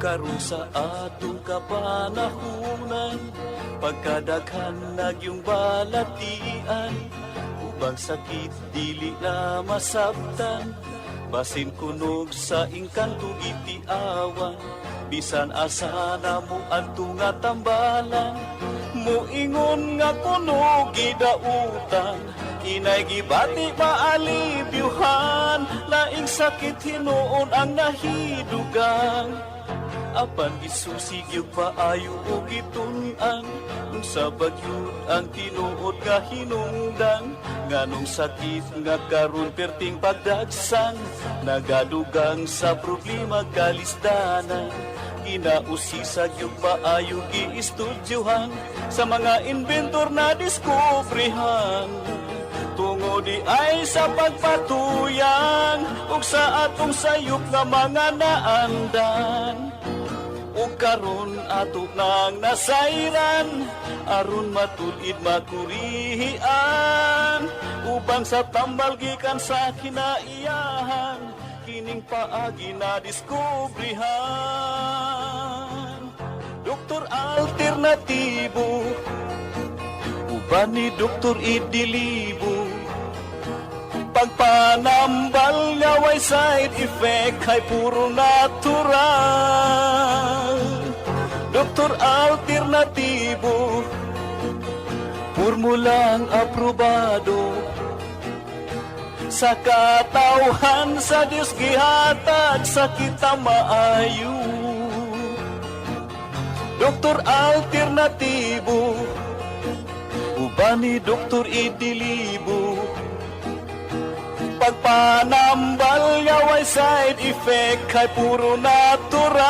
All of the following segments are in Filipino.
karon sa atong kapanahunan. Pagkadaghan nagyong balatian ubang sakit dili na masabtan. Basin kunog sa ingkanto gitiawan bisan asa na mo adto nga tambalan. Muingon nga kuno gidautan inay gibati maalibyuhan laing sakit hinuon ang nahidugang apan isusig yung paayo o gitun-an Kung sa bagyod ang tinuod nga hinungdan Nganong sakit nga karon perting pagdagsang Nagadugang sa problema kalisdanan Ginausisag yung paayo giistudyohan Sa mga inventor na diskubrihan. Tungo di ay sa pagpatuyang ug sa atong sayop nga mga naandan ug karon ato nang nasayran aron matulid makurihian ubang sa tambal gikan sa kinaiyahan kining paagi na diskubrihan Doktor Alternatibo Uban ni Doktor Idilibo Pagpanambal niya way side effect Ay puro natural. Doktor Alternatibo Formulang aprobado. Sa katauhan sa Diyos gihatag Sa kita maayo. Doktor Alternatibo Uban ni Doktor Idilibo Pagpanambal niya way side effect Kay puro natural.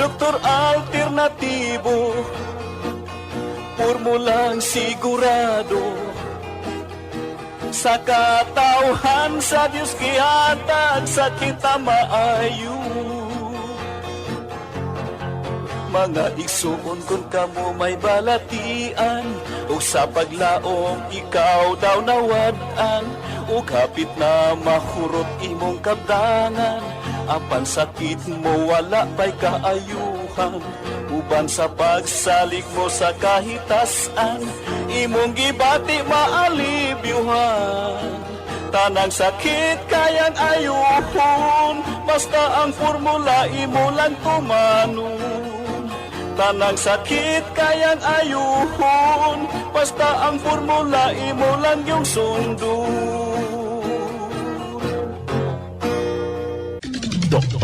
Doktor Alternatibo. Formulang sigurado. Sa katauhan sa Diyos gihatag Sa kita maayo mga igsuon kung kamo may balatian. O sa paglaom ikaw daw nawadan o kapit na mahurot imong kabdangan apan sakit mo wala pa'y kaayuhan? Uban sa pagsalig mo sa kahitasan imong gibati maalibyuhan Tanang sakit kayang ayuhon Basta ang formula imo lang tumanon Tanang sakit kayang ayuhon. Basta ang formula imo lang yung sundon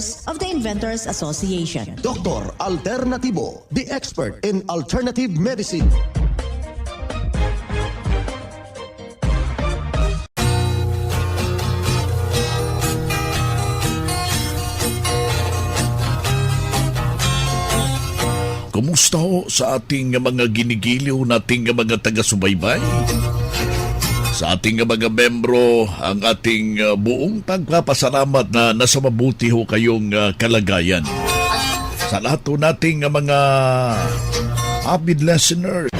of the Inventors Association. Dr. Alternativo, the expert in alternative medicine. Kumusta ho sa ating mga ginigiliw nating mga taga-subaybay? Sa ating mga membro, ang ating uh, buong pagpapasalamat na nasa mabuti ho kayong uh, kalagayan. Sa lahat ho nating mga avid listeners,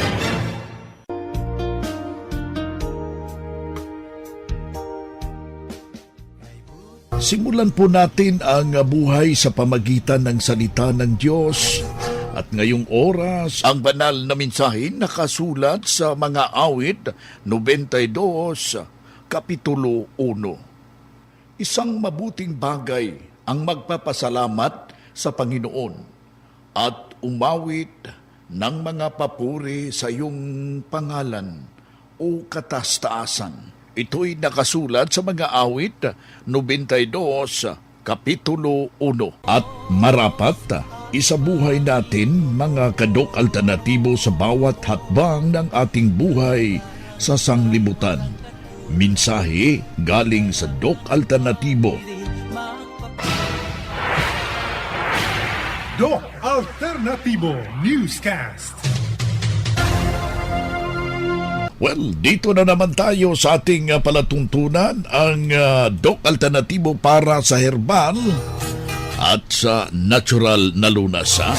Simulan po natin ang buhay sa pamagitan ng salita ng Diyos. At ngayong oras, ang banal na mensahe nakasulat sa mga awit 92, Kapitulo 1. Isang mabuting bagay ang magpapasalamat sa Panginoon at umawit ng mga papuri sa iyong pangalan o katastaasan. Ito'y nakasulat sa mga awit 92, Kapitulo 1. At marapat, isabuhay natin mga kadok alternatibo sa bawat hakbang ng ating buhay sa sanglibutan. Minsahe galing sa Dok Alternatibo. Doc Alternativo Newscast. Well, dito na naman tayo sa ating uh, palatuntunan ang uh, Doc Alternatibo para sa herbal at sa natural na lunas. ha?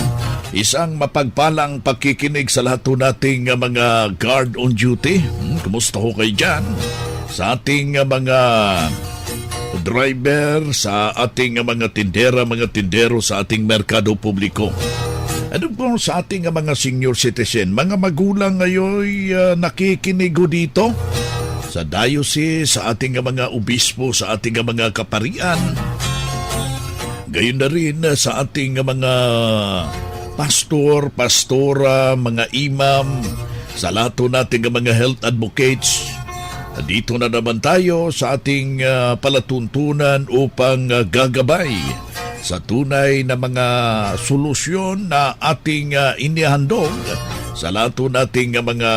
Isang mapagpalang pakikinig sa lahat ho nating mga guard on duty. Hmm, kumusta ho kayo dyan? Sa ating mga driver, sa ating mga tindera, mga tindero sa ating merkado publiko. Ano po sa ating mga senior citizen, mga magulang ngayon uh, nakikinig dito? Sa diocese, sa ating mga obispo, sa ating mga kaparian. Gayon na rin uh, sa ating mga pastor, pastora, mga imam, sa lahat ho nating mga health advocates. Dito na naman tayo sa ating uh, palatuntunan upang uh, gagabay sa tunay na mga solusyon na ating uh, inihandog sa lahat ho nating mga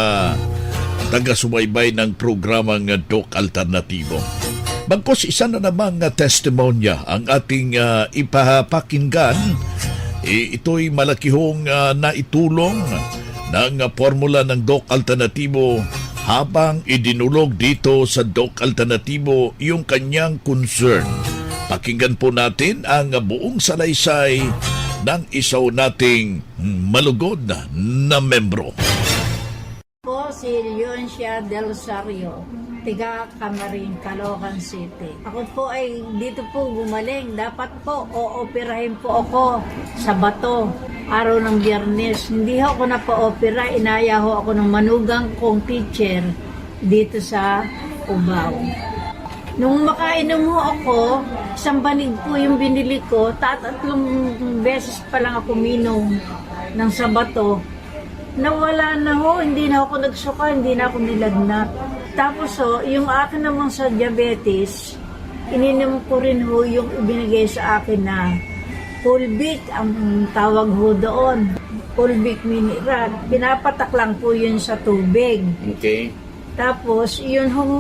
taga-subaybay ng programang Doc Alternatibo. Bagkos isa na namang uh, testimonya ang ating uh, ipapakinggan. E, ito'y malakihong uh, naitulong ng uh, formula ng Doc Alternatibo habang idinulog dito sa Doc Alternatibo yung kanyang concern. Pakinggan po natin ang buong salaysay ng isaw nating malugod na membro. po si Leoncia Del Rosario, tiga Camarin, Caloocan City. Ako po ay dito po gumaling. Dapat po ooperahin po ako sa bato. Araw ng biyernes. Hindi ako napa-opera. Inaya ho ako ng manugang kong teacher dito sa Cubao. Nung makainom ho ako, isang banig po yung binili ko, tatatlong beses pa lang ako minom ng sabato. Nawala na ho, hindi na ako nagsuka, hindi na ako nilagnat. Tapos ho, yung akin namang sa diabetes, ininom ko rin ho yung ibinigay sa akin na Pulbic, ang tawag ho doon. Pulbic mineral. Pinapatak lang po yun sa tubig. Okay. Tapos, yun hong,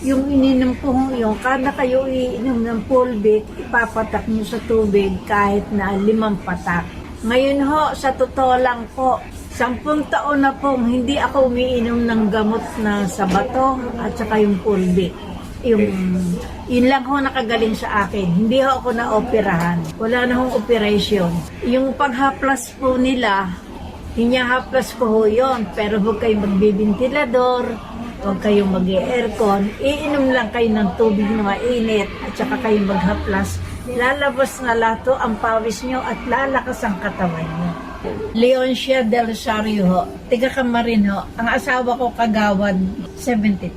yung ininom ko hong yun, kada kayo iinom ng pulbit, ipapatak nyo sa tubig kahit na limang patak. Ngayon ho, sa totoo lang po, sampung taon na pong hindi ako umiinom ng gamot na sa bato at saka yung pulbit. Yung, yun lang ho nakagaling sa akin. Hindi ho ako na-operahan. Wala na hong operation. Yung paghaplas po nila, Hinyahaplas ko ho yun, pero huwag kayong magbibintilador, huwag kayong mag aircon iinom lang kayo ng tubig na mainit at saka kayong maghaplas. Lalabas na lato ang pawis nyo at lalakas ang katawan nyo. Leoncia Del Rosario ho, tiga Camarin ho, ang asawa ko kagawad, 72.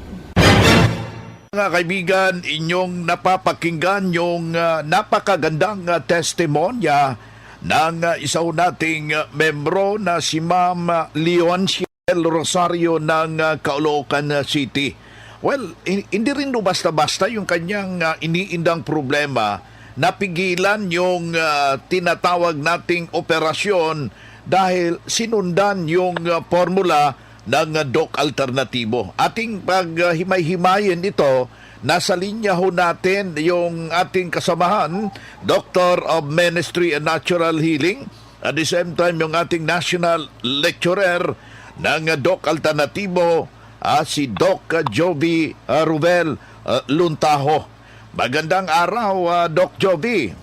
Mga kaibigan, inyong napapakinggan yung uh, napakagandang uh, testimonya ng uh, isaw nating uh, membro na si Ma'am Leoncia Del Rosario ng uh, uh, City. Well, hin- hindi rin no basta-basta yung kanyang uh, iniindang problema napigilan yung uh, tinatawag nating operasyon dahil sinundan yung uh, formula ng uh, Doc Alternatibo. Ating paghimay-himayin ito, nasa linya ho natin yung ating kasamahan, Doctor of Ministry and Natural Healing, At the same time, yung ating national lecturer ng uh, Doc Alternatibo, ah, si Doc uh, Joby uh, Ruvel uh, Luntaho. Magandang araw, uh, Doc Joby.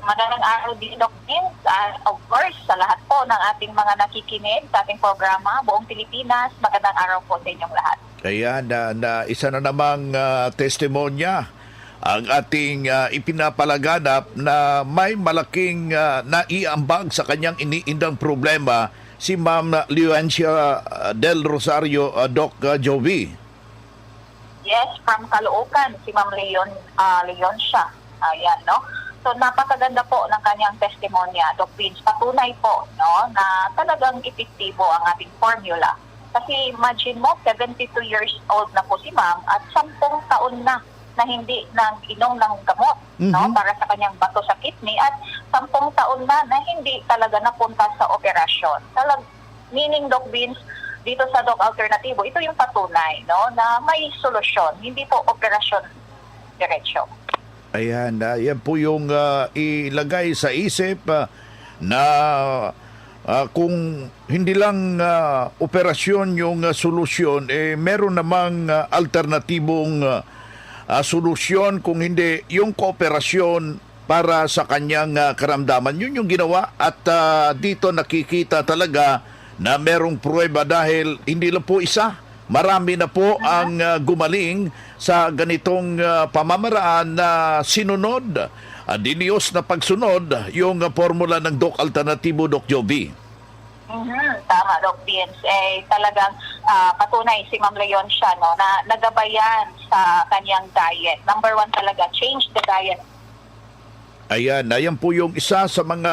Magandang araw din, Doc Vince. Uh, of course, sa lahat po ng ating mga nakikinig sa ating programa, buong Pilipinas, magandang araw po sa inyong lahat. Kaya na, na isa na namang uh, testimonya ang ating uh, ipinapalaganap na may malaking uh, naiambag sa kanyang iniindang problema si Ma'am Leoncia uh, Del Rosario uh, Doc uh, Jovi. Yes, from Caloocan, si Ma'am Leon, uh, Leon siya. Ayan, no? So, napakaganda po ng kanyang testimonya, Doc Vince. Patunay po, no, na talagang epektibo ang ating formula. Kasi imagine mo, 72 years old na po si Ma'am at 10 taon na na hindi nang inom ng gamot no para sa kanyang bato sa kidney at 10 taon na na hindi talaga napunta sa operasyon. Talag meaning Doc Vince dito sa Doc Alternativo, ito yung patunay no na may solusyon, hindi po operasyon diretso. Ayan, uh, yan po yung uh, ilagay sa isip uh, na uh, kung hindi lang uh, operasyon yung uh, solusyon, eh meron namang uh, alternatibong uh, uh, solusyon kung hindi yung kooperasyon para sa kanyang uh, karamdaman. Yun yung ginawa at uh, dito nakikita talaga na merong pruweba dahil hindi lang po isa, marami na po ang uh, gumaling sa ganitong uh, pamamaraan na sinunod, uh, dinios na pagsunod yung uh, formula ng Doc Alternatibo Doc Jovi. Mhm, tama, Doc Vince. Eh, talagang ah, patunay si Ma'am Leon siya, no, na nagabayan sa kanyang diet. Number one talaga, change the diet. Ayan, ayan po yung isa sa mga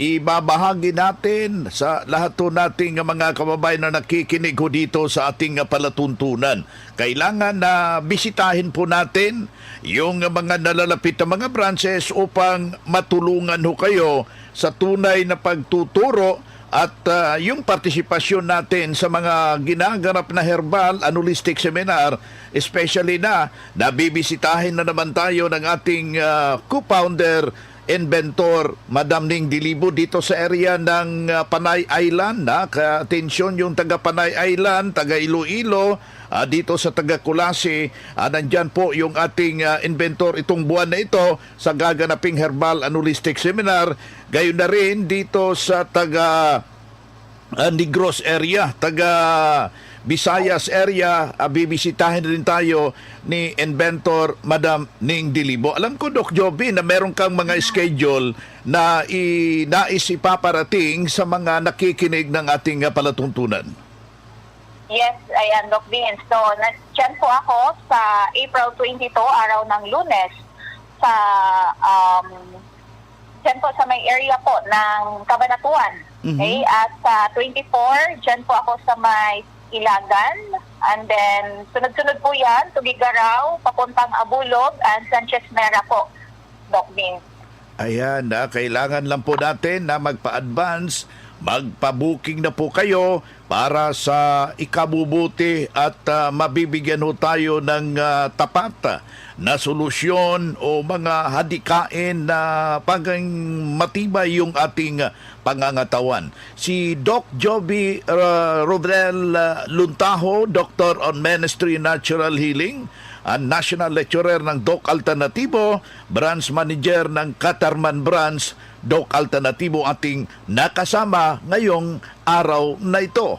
ibabahagi natin sa lahat po nating mga kababayan na nakikinig ho dito sa ating palatuntunan. Kailangan na bisitahin po natin yung mga nalalapit na mga branches upang matulungan ho kayo sa tunay na pagtuturo at ah, yung partisipasyon natin sa mga ginaganap na herbal anulistic seminar, especially na nabibisitahin na naman tayo ng ating ah, co-founder inventor Madam Ning Dilibo dito sa area ng ah, Panay Island na ka-atensyon yung taga Panay Island, taga Iloilo, ah, dito sa taga Kulasi, ah, nandyan po yung ating ah, inventor itong buwan na ito sa gaganaping herbal anulistic seminar. Gayon na rin dito sa taga uh, Negros area, taga Visayas area, uh, bibisitahin rin tayo ni inventor Madam Ning Dilibo. Alam ko, Doc Joby, na meron kang mga schedule na i nais ipaparating sa mga nakikinig ng ating uh, palatuntunan. Yes, ayan, Doc Vince. So, nandyan po ako sa April 22, araw ng lunes, sa, um, dyan po sa may area po ng Kabanatuan. Okay? At sa 24, dyan po ako sa may Ilagan. And then, sunod-sunod po yan, Tugigaraw, papuntang Abulog, and Sanchez Mera po, Doc Vince. Ayan, na kailangan lang po natin na magpa-advance, magpa-booking na po kayo para sa ikabubuti at ah, mabibigyan ho tayo ng ah, tapat na solusyon o mga hadikain na pagang matibay yung ating pangangatawan. Si Doc Joby uh, ah, Luntaho, Doctor on Ministry Natural Healing, ang National Lecturer ng Doc Alternatibo, Branch Manager ng Katarman Branch, Doc Alternatibo ating nakasama ngayong araw na ito.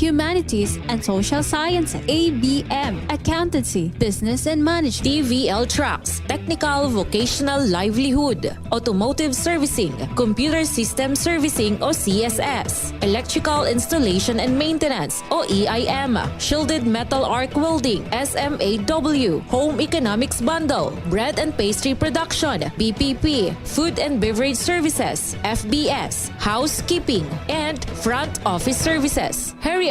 Humanities, and Social Sciences, ABM, Accountancy, Business and Management, TVL Trucks, Technical Vocational Livelihood, Automotive Servicing, Computer System Servicing o CSS, Electrical Installation and Maintenance o EIM, Shielded Metal Arc Welding, SMAW, Home Economics Bundle, Bread and Pastry Production, BPP, Food and Beverage Services, FBS, Housekeeping, and Front Office Services. Hurry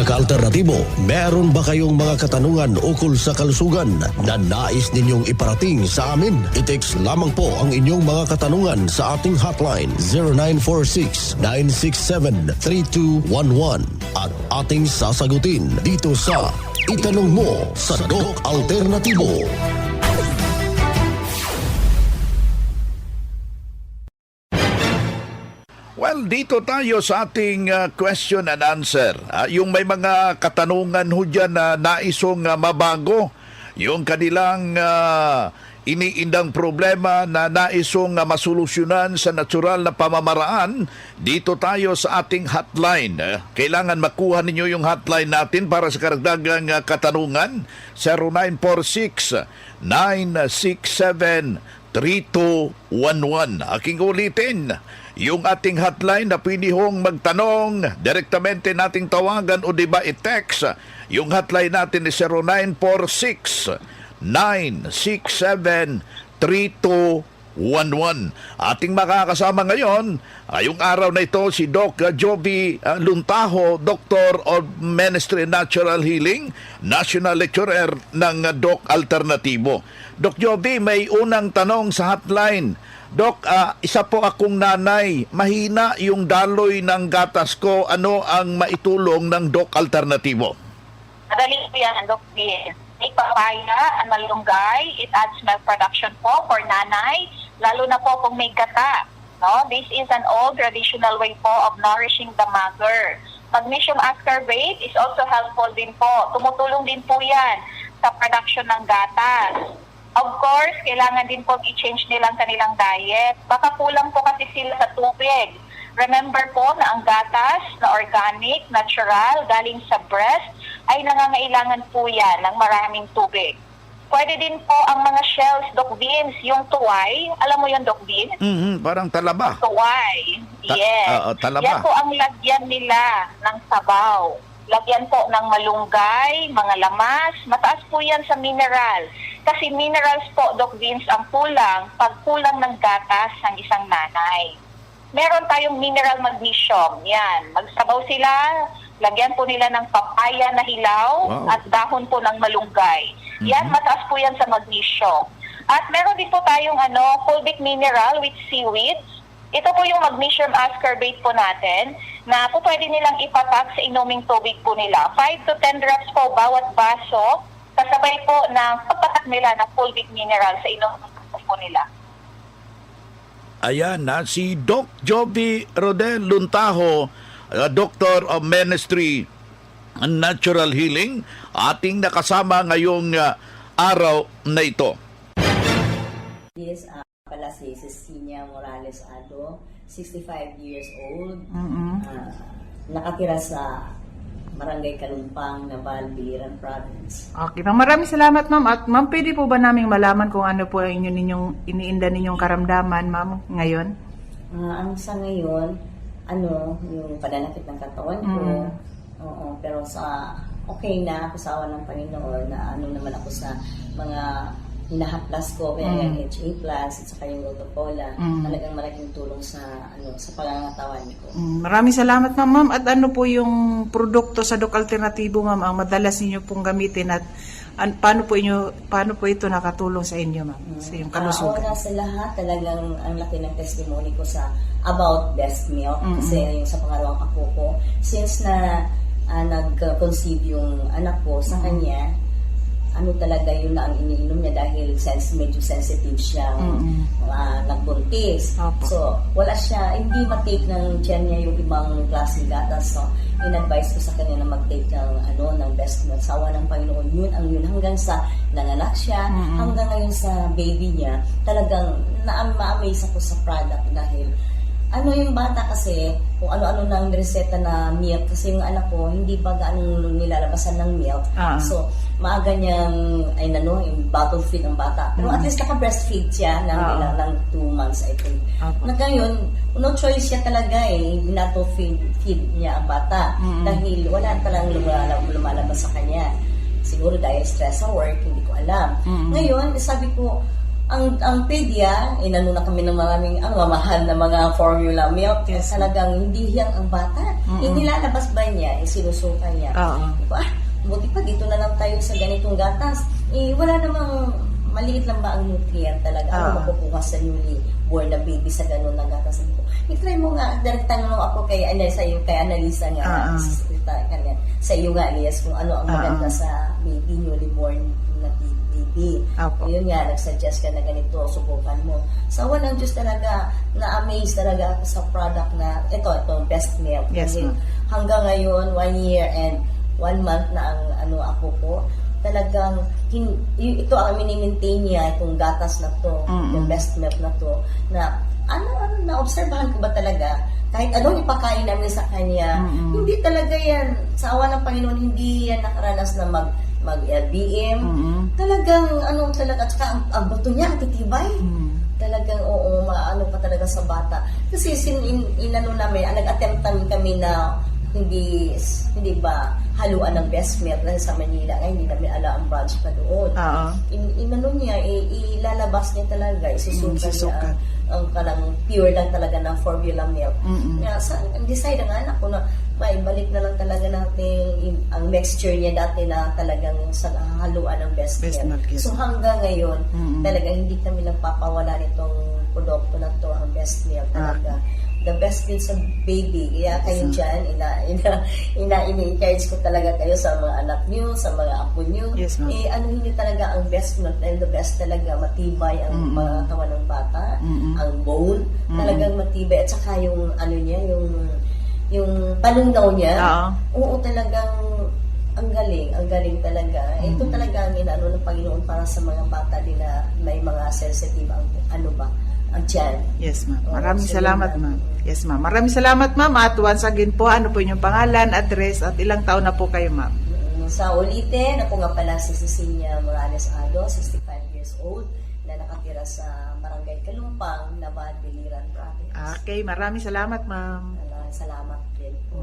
Mga ka-alternatibo, meron ba kayong mga katanungan ukol sa kalusugan na nais ninyong iparating sa amin? I-text lamang po ang inyong mga katanungan sa ating hotline 0946-967-3211 at ating sasagutin dito sa Itanong Mo sa Doc Alternatibo. Dito tayo sa ating uh, question and answer. Ah, yung may mga katanungan ho dyan na naisong uh, mabago, yung kanilang uh, iniindang problema na naisong uh, masolusyonan sa natural na pamamaraan, dito tayo sa ating hotline. Eh, kailangan makuha ninyo yung hotline natin para sa karagdagang uh, katanungan. 0946 967 3211. Aking ulitin, yung ating hotline na pwede magtanong, direktamente nating tawagan o di ba i-text. Yung hotline natin is 0946 967 3211. Ating makakasama ngayon, ngayong araw na ito si Doc Joby uh, Luntaho, Doctor of Ministry Natural Healing, National Lecturer ng uh, Doc Alternatibo. Doc Joby, may unang tanong sa hotline. Doc, ah, isa po akong nanay. Mahina yung daloy ng gatas ko. Ano ang maitulong ng Doc Alternatibo? Madali po yan, Doc Vince. May papaya and malunggay. It adds milk production po for nanay, lalo na po kung may gata. No? This is an old traditional way po of nourishing the mother. Magnesium ascorbate is also helpful din po. Tumutulong din po yan sa production ng gatas. Of course, kailangan din po i-change nilang kanilang diet. Baka kulang po kasi sila sa tubig. Remember po na ang gatas na organic, natural, galing sa breast, ay nangangailangan po yan ng maraming tubig. Pwede din po ang mga shells, Doc Vince, yung tuway. Alam mo yung Doc Vince? Mhm, parang talaba. Tuway. Ta- yes. oo, talaba. Yan po ang lagyan nila ng sabaw. Lagyan po ng malunggay, mga lamas. Mataas po yan sa mineral. Kasi minerals po, Doc Vince, ang kulang pag kulang ng gatas ng isang nanay. Meron tayong mineral magnesium. Yan. Magsabaw sila, lagyan po nila ng papaya na hilaw Wow. at dahon po ng malunggay. Yan, mataas po yan sa magnesium. At meron din po tayong ano, fulvic mineral with seaweed. Ito po yung magnesium ascorbate po natin na po pwede nilang ipatak sa inuming tubig po nila. 5 to 10 drops po bawat baso kasabay po ng pagpatak nila ng fulvic mineral sa inuming tubig po nila. Ayan na, si Doc Joby Rodel Luntaho, uh, Doctor of Ministry and Natural Healing, ating nakasama ngayong uh, araw na ito. Yes, ah, pala si Cecilia Morales Ado, 65 years old. Ah, nakatira sa Barangay Kalumpang, Naval, Biliran Province. Okay, ma'am. Maraming salamat, ma'am. At ma'am, pwede po ba naming malaman kung ano po ang inyo ninyong iniinda ninyong karamdaman, ma'am, ngayon? Ah, ang sa ngayon, ano, yung pananakit ng katawan ko. Mm. Oo, pero sa okay na ako sa awa ng Panginoon na ano naman ako sa mga hinahaplas ko kaya Mm. yung HA plus at saka yung Lotopola Mm. talagang malaking tulong sa ano sa pangangatawan ko. Mm, Maraming salamat, ma'am. ma'am. At ano po yung produkto sa Doc Alternatibo, ma'am, ang madalas ninyo pong gamitin at an- paano po inyo paano po ito nakatulong sa inyo, ma'am, sa iyong kalusugan? una sa lahat, talagang ang laki ng testimony ko sa about breast milk. Mm-mm. Kasi yung sa pangalawang apo ko, since na ah, nag-conceive yung anak ko sa kanya, ano talaga yun na ang iniinom niya dahil sense, medyo sensitive siya uh, nagbuntis. Opo. So, wala siya, hindi matake ng tiyan niya yung ibang klaseng gatas. So, in-advise ko sa kanya na mag-take ng, ano, ng best milk. Sawa ng Panginoon, yun ang yun. Hanggang sa nanganak siya, hanggang ngayon sa baby niya, talagang na-amaze ako sa product dahil ano yung bata kasi, kung ano-ano nang reseta na milk, kasi yung anak ko, hindi pa gaano nilalabasan ng milk. Ah. So, maaga niyang, ay nano, yung bottle feed ang bata. Pero at least naka-breastfeed siya ng, Ah. ilang, ng two months, I think. Apo. Na ngayon, no choice siya talaga eh, binato feed, feed niya ang bata. Dahil wala talagang lumalabas, lumalabas sa kanya. Siguro dahil stress sa work, hindi ko alam. Ngayon, sabi ko, ang ang pedia, inano na kami ng maraming ang mamahal na mga formula milk. Talagang hindi hiyang ang bata. Hindi lalabas ba niya, eh, sinusuka niya. Oo. Ah, buti pa dito na lang tayo sa ganitong gatas. Eh, wala namang maliit lang ba ang nutrient talaga? Ano Ah. makukuha sa newly born na baby sa ganun na gatas? Sabi ko, i-try mo nga, direct tanong ako kay, ano, sa iyo, kay Annalisa nga, Ah, ah. sa, kanya, sa iyo nga, Elias, kung ano ang Ah, maganda ah. sa baby, newly born na baby. Apo. Yun nga, nag-suggest ka na ganito, subukan mo. Sa walang Diyos talaga, na-amaze talaga ako sa product na, ito, ito, best milk. Yes, hanggang ngayon, one year and one month na ang ano ako po, talagang hin, y- ito ang mini-maintain niya, itong gatas na to, Mm-mm. yung best milk na to, na ano, ano, na-obserbahan ko ba talaga, kahit anong ipakain namin sa kanya, Mm-mm. hindi talaga yan, sa awa ng Panginoon, hindi yan nakaranas na mag mag-LBM. Mm-mm. Talagang, ano talaga, at saka ang, ang buto niya, ang titibay. Mm. Talagang, oo, maano pa talaga sa bata. Kasi sin, in, inano namin, nag-attempt kami na hindi, hindi ba, haluan ng best milk dahil sa Manila. Ngayon, hindi namin ala ang branch pa doon. Oo. In, inano niya, i, ilalabas niya talaga, isusuka Mm, niya ang, ang kanang pure lang talaga ng formula milk. Mm-mm. Kaya sa, decide ng anak ko na maibalik na lang talaga natin in- ang mixture niya dati na talagang sa haluan ng best, Best milk. milk, yes. So hanggang ngayon, Mm-mm. talagang hindi kami nagpapawala nitong produkto na to, ang best milk Ah. The best milk sa baby. Kaya kayo dyan, ina, ina, ina, ini-encourage ko talaga kayo sa mga anak niyo, sa mga apo niyo. Yes, ma'am. eh, ano hindi talaga ang best milk dahil the best talaga matibay ang Mm-mm. mga katawan ng bata, Mm-mm. ang bone, talagang matibay at saka yung ano niya, yung yung panundaw niya. Oo. Oo, talagang ang galing, ang galing talaga. Ito talaga ang inaano ng Panginoon para sa mga bata din na may mga sensitive ang ano ba, tiyan. Yes, ma'am. Oo, Maraming so salamat, ma'am. Yes, ma'am. Maraming salamat, ma'am. At once again po, ano po inyong pangalan, address, at ilang taon na po kayo, ma'am? Sa ulitin, ako nga pala si Cecilia Morales Ado, 65 years old, na nakatira sa Barangay Kalumpang, Nabad, Biliran Province. Okay, maraming salamat, ma'am. Salamat din po.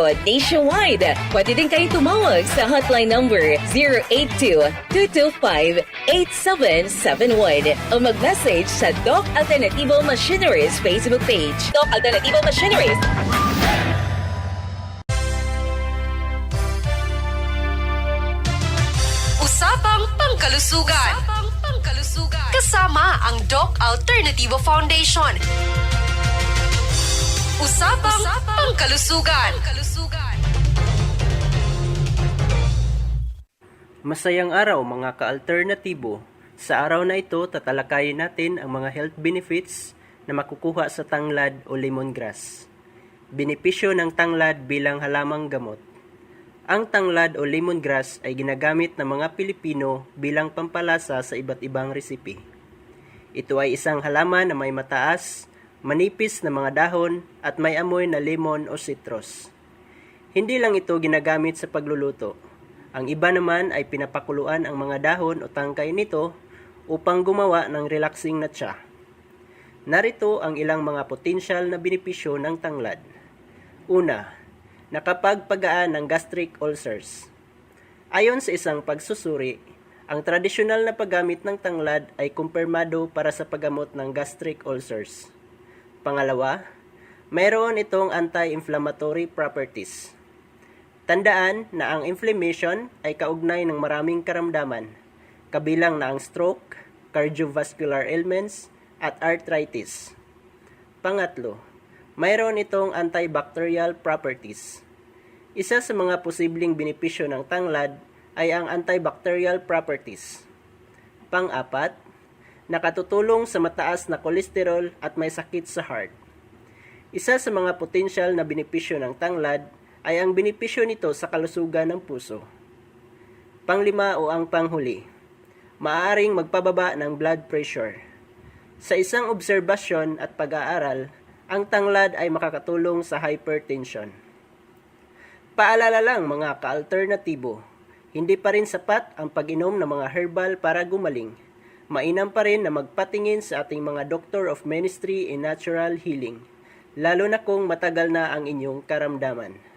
nationwide. Pwede din kayong tumawag sa hotline number 082-225-8771 o mag-message sa Doc Alternativo Machineries Facebook page. Doc Alternativo Machineries. Usapang Pangkalusugan. Kasama ang Doc Alternativo Foundation. Usapang, Pangkalusugan. Masayang araw mga ka-alternatibo. Sa araw na ito, tatalakayin natin ang mga health benefits na makukuha sa tanglad o lemongrass. Benepisyo ng tanglad bilang halamang gamot. Ang tanglad o lemongrass ay ginagamit ng mga Pilipino bilang pampalasa sa iba't ibang resipe. Ito ay isang halaman na may mataas, manipis na mga dahon at may amoy na lemon o citrus. Hindi lang ito ginagamit sa pagluluto. Ang iba naman ay pinapakuluan ang mga dahon o tangkay nito upang gumawa ng relaxing na tsa. Narito ang ilang mga potensyal na benepisyo ng tanglad. Una, nakapagpagaan ng gastric ulcers. Ayon sa isang pagsusuri, ang tradisyonal na paggamit ng tanglad ay kumpirmado para sa paggamot ng gastric ulcers. Pangalawa, mayroon itong anti-inflammatory properties. Tandaan na ang inflammation ay kaugnay ng maraming karamdaman, kabilang na ang stroke, cardiovascular ailments, at arthritis. Pangatlo, mayroon itong antibacterial properties. Isa sa mga posibleng benepisyo ng tanglad ay ang antibacterial properties. Pang-apat, nakatutulong sa mataas na kolesterol at may sakit sa heart. Isa sa mga potensyal na benepisyo ng tanglad ay ang benepisyo nito sa kalusugan ng puso. Panglima o ang panghuli, maaaring magpababa ng blood pressure. Sa isang obserbasyon at pag-aaral, ang tanglad ay makakatulong sa hypertension. Paalala lang mga ka-alternatibo, hindi pa rin sapat ang pag-inom ng mga herbal para gumaling. Mainam pa rin na magpatingin sa ating mga Doctor of Ministry in Natural Healing, lalo na kung matagal na ang inyong karamdaman.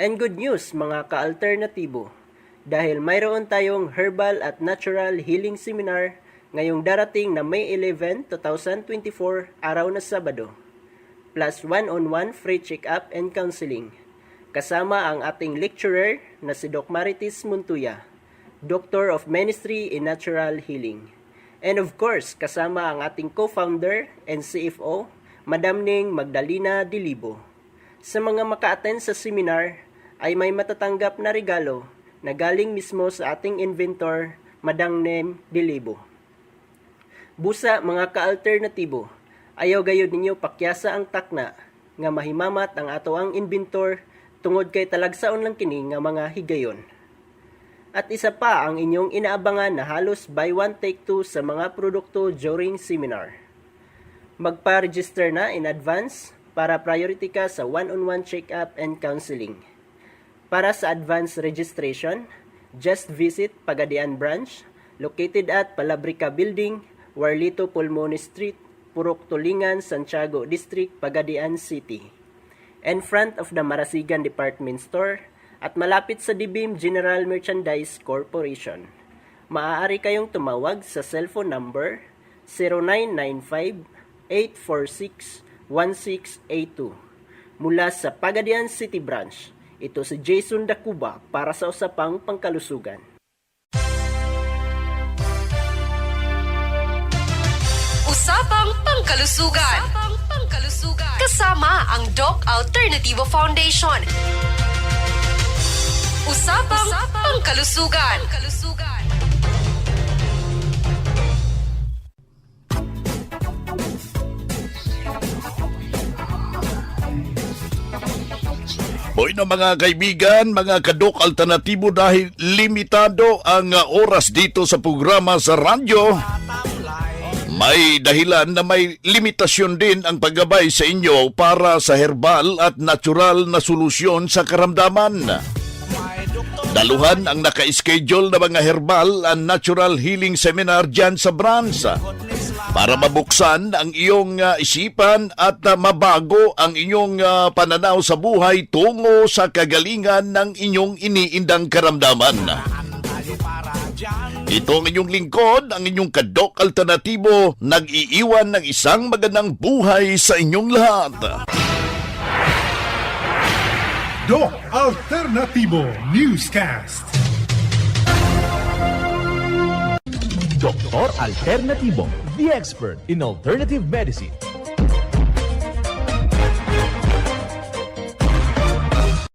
And good news mga ka-alternatibo, dahil mayroon tayong Herbal at Natural Healing Seminar ngayong darating na May 11, 2024, araw na Sabado, plus one-on-one free check-up and counseling kasama ang ating lecturer na si Doc Maritis Muntuya, Doctor of Ministry in Natural Healing. And of course, kasama ang ating co-founder and CFO, Madam Ning Magdalena Dilibo. Sa mga maka-attend sa seminar, ay may matatanggap na regalo na galing mismo sa ating inventor, Madam Ning Dilibo. Busa mga ka-alternatibo, ayaw gayud ninyo pakyasa ang takna nga mahimamat ang ato ang inventor tungod kay talagsaon lang kini nga mga higayon. At isa pa ang inyong inaabangan na halos buy one take two sa mga produkto during seminar. Magpa-register na in advance para priority ka sa one-on-one check-up and counseling. Para sa advance registration, just visit Pagadian Branch located at Palabrica Building, Warlito Pulmone Street, Purok Tulingan, Santiago District, Pagadian City in front of the Marasigan Department Store at malapit sa Dibim General Merchandise Corporation. Maaari kayong tumawag sa cellphone number 0995-846-1682 mula sa Pagadian City Branch. Ito si Jason Dacuba para sa usapang pangkalusugan. Usapang pangkalusugan. Kasama ang Doc Alternativo Foundation. Usapang, pangkalusugan. Boy na mga kaibigan, mga kadok alternatibo dahil limitado ang uh, oras dito sa programa sa radyo. May dahilan na may limitasyon din ang paggabay sa inyo para sa herbal at natural na solusyon sa karamdaman. Daluhan ang naka-schedule na mga herbal and natural healing seminar dyan sa branch para mabuksan ang iyong uh, isipan at uh, mabago ang inyong uh, pananaw sa buhay tungo sa kagalingan ng inyong iniindang karamdaman. Ito ang inyong lingkod, ang inyong kadok alternatibo, nag-iiwan ng isang magandang buhay sa inyong lahat. Doc Alternativo Newscast. Doktor Alternativo, the expert in alternative medicine.